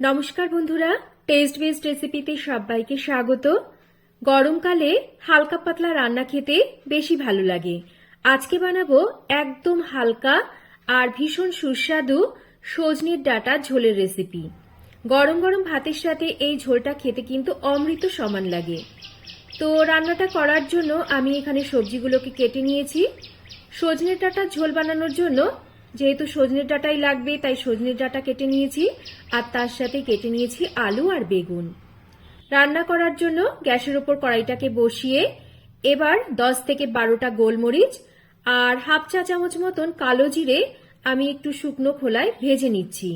নমস্কার বন্ধুরা test best রেসিপিতে সবাইকে স্বাগত। গরমকালে হালকা পাতলা রান্না খেতে বেশি ভালো লাগে। আজকে বানাবো একদম হালকা আর ভীষণ সুস্বাদু সজনের ডাটা ঝোলের রেসিপি গরম গরম ভাতের সাথে এই ঝোলটা খেতে কিন্তু অমৃত সমান লাগে। তো রান্নাটা করার জন্য আমি এখানে সবজিগুলোকে কেটে নিয়েছি। সজনের ডাটা ঝোল বানানোর জন্য যেহেতু সজনে ডাটাই লাগবে, তাই সজনে ডাটা কেটে নিয়েছি আর তার সাথে কেটে নিয়েছি আলু আর বেগুন। রান্না করার জন্য গ্যাসের ওপর কড়াইটাকে বসিয়ে এবার দশ থেকে বারোটা গোলমরিচ আর হাফ চা চামচ মতন কালো জিরে আমি একটু শুকনো খোলায় ভেজে নিচ্ছি।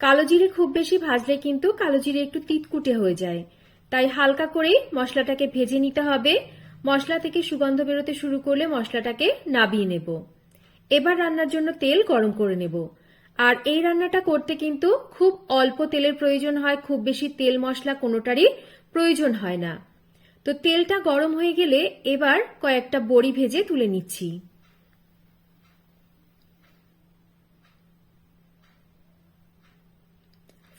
কালো জিরে খুব বেশি ভাজলে কিন্তু কালো জিরে একটু তিতকুটে হয়ে যায়। তাই হালকা করেই মশলাটাকে ভেজে নিতে হবে। মশলা থেকে সুগন্ধ বেরোতে শুরু করলে মশলাটাকে নাবিয়ে নেব। এবার রান্নার জন্য তেল গরম করে নেব। আর এই রান্নাটা করতে কিন্তু খুব অল্প তেলের প্রয়োজন হয়, খুব বেশি তেল মশলা কোনোটারই প্রয়োজন হয় না। তো তেলটা গরম হয়ে গেলে এবার কয়েকটা বড়ি ভেজে তুলে নিচ্ছি।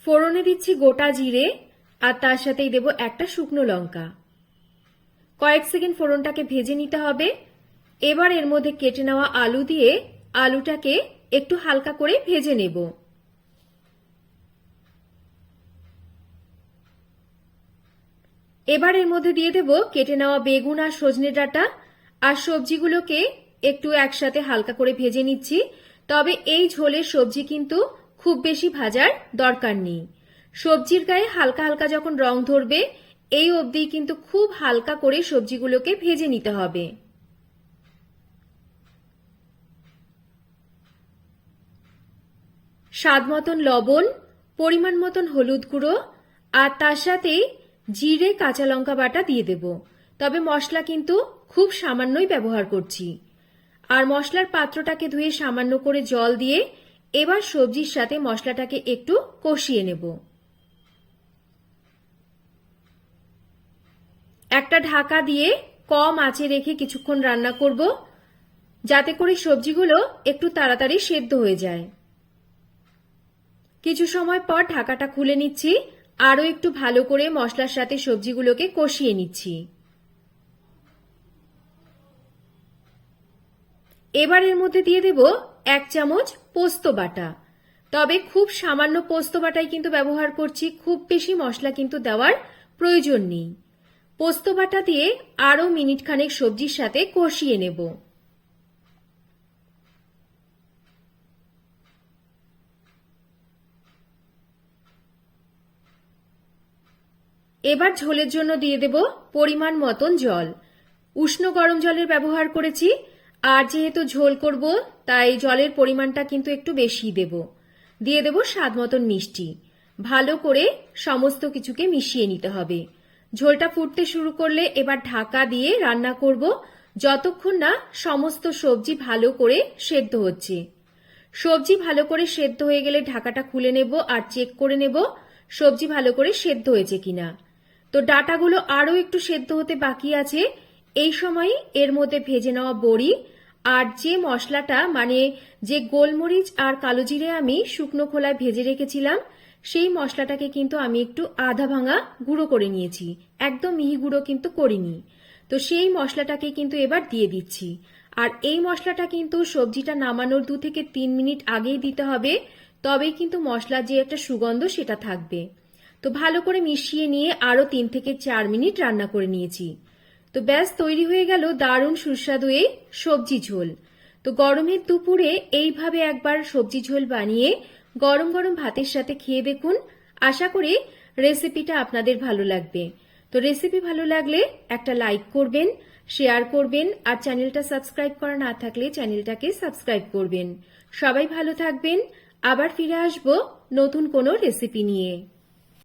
ফোড়নে দিচ্ছি গোটা জিরে আর তার সাথেই দেব একটা শুকনো লঙ্কা। কয়েক সেকেন্ড ফোড়নটাকে ভেজে নিতে হবে। এবার এর মধ্যে কেটে নেওয়া আলু দিয়ে আলুটাকে একটু হালকা করে ভেজে নেব। এবার এর মধ্যে দিয়ে দেব কেটে নেওয়া বেগুন আর সজনে ডাঁটা। আর সবজিগুলোকে একটু একসাথে হালকা করে ভেজে নিচ্ছি। তবে এই ঝোলের সবজি কিন্তু খুব বেশি ভাজার দরকার নেই। সবজির গায়ে হালকা হালকা যখন রং ধরবে, এই অবধি কিন্তু খুব হালকা করে সবজিগুলোকে ভেজে নিতে হবে। স্বাদ মতন লবণ, পরিমাণ মতন হলুদ গুঁড়ো, আর তার সাথে জিরে, কাঁচা লঙ্কা বাটা দিয়ে দেব। তবে মশলা কিন্তু খুব সামান্যই ব্যবহার করছি। আর মশলার পাত্রটাকে ধুয়ে সামান্য করে জল দিয়ে এবার সবজির সাথে মশলাটাকে একটু কষিয়ে নেব। একটা ঢাকা দিয়ে কম আঁচে রেখে কিছুক্ষণ রান্না করব, যাতে করে সবজিগুলো একটু তাড়াতাড়ি সেদ্ধ হয়ে যায়। কিছু সময় পর ঢাকাটা খুলে নিচ্ছি। আরও একটু ভালো করে মশলার সাথে সবজিগুলোকে কষিয়ে নিচ্ছি। এবার এর মধ্যে দিয়ে দেব এক চামচ পোস্ত বাটা। তবে খুব সামান্য পোস্ত বাটাই কিন্তু ব্যবহার করছি, খুব বেশি মশলা কিন্তু দেওয়ার প্রয়োজন নেই। পোস্ত বাটা দিয়ে আরও মিনিট খানেক সবজির সাথে কষিয়ে নেব। এবার ঝোলের জন্য দিয়ে দেব পরিমাণ মতন জল। উষ্ণ গরম জলের ব্যবহার করেছি, আর যেহেতু ঝোল করব, তাই জলের পরিমাণটা কিন্তু একটু বেশি দেব। দিয়ে দেব স্বাদ মতন মিষ্টি। ভালো করে সমস্ত কিছুকে মিশিয়ে নিতে হবে। ঝোলটা ফুটতে শুরু করলে এবার ঢাকা দিয়ে রান্না করব, যতক্ষণ না সমস্ত সবজি ভালো করে সেদ্ধ হচ্ছে। সবজি ভালো করে সেদ্ধ হয়ে গেলে ঢাকাটা খুলে নেব আর চেক করে নেব সবজি ভালো করে সেদ্ধ হয়েছে কিনা। তো ডাটাগুলো আরও একটু সেদ্ধ হতে বাকি আছে। এই সময় এর মধ্যে ভেজে নেওয়া বড়ি আর যে মশলাটা মানে যে গোলমরিচ আর কালো জিরে আমি শুকনো খোলায় ভেজে রেখেছিলাম, সেই মশলাটাকে কিন্তু আমি একটু আধা ভাঙা গুঁড়ো করে নিয়েছি। একদম মিহি গুঁড়ো কিন্তু করিনি। তো সেই মশলাটাকে কিন্তু এবার দিয়ে দিচ্ছি। আর এই মশলাটা কিন্তু সবজিটা নামানোর দু থেকে তিন মিনিট আগেই দিতে হবে, তবেই কিন্তু মশলার যে একটা সুগন্ধ সেটা থাকবে। তো ভালো করে মিশিয়ে নিয়ে আরও তিন থেকে চার মিনিট রান্না করে নিয়েছি। তো ব্যাস, তৈরি হয়ে গেল দারুণ সুস্বাদু এই সবজি ঝোল। তো গরমের দুপুরে এইভাবে একবার সবজি ঝোল বানিয়ে গরম গরম ভাতের সাথে খেয়ে দেখুন। আশা করি রেসিপিটা আপনাদের ভালো লাগবে। তো রেসিপি ভালো লাগলে একটা লাইক করবেন শেয়ার করবেন, আর চ্যানেলটা সাবস্ক্রাইব করা না থাকলে চ্যানেলটাকে সাবস্ক্রাইব করবেন। সবাই ভালো থাকবেন। আবার ফিরে আসব নতুন কোনো রেসিপি নিয়ে।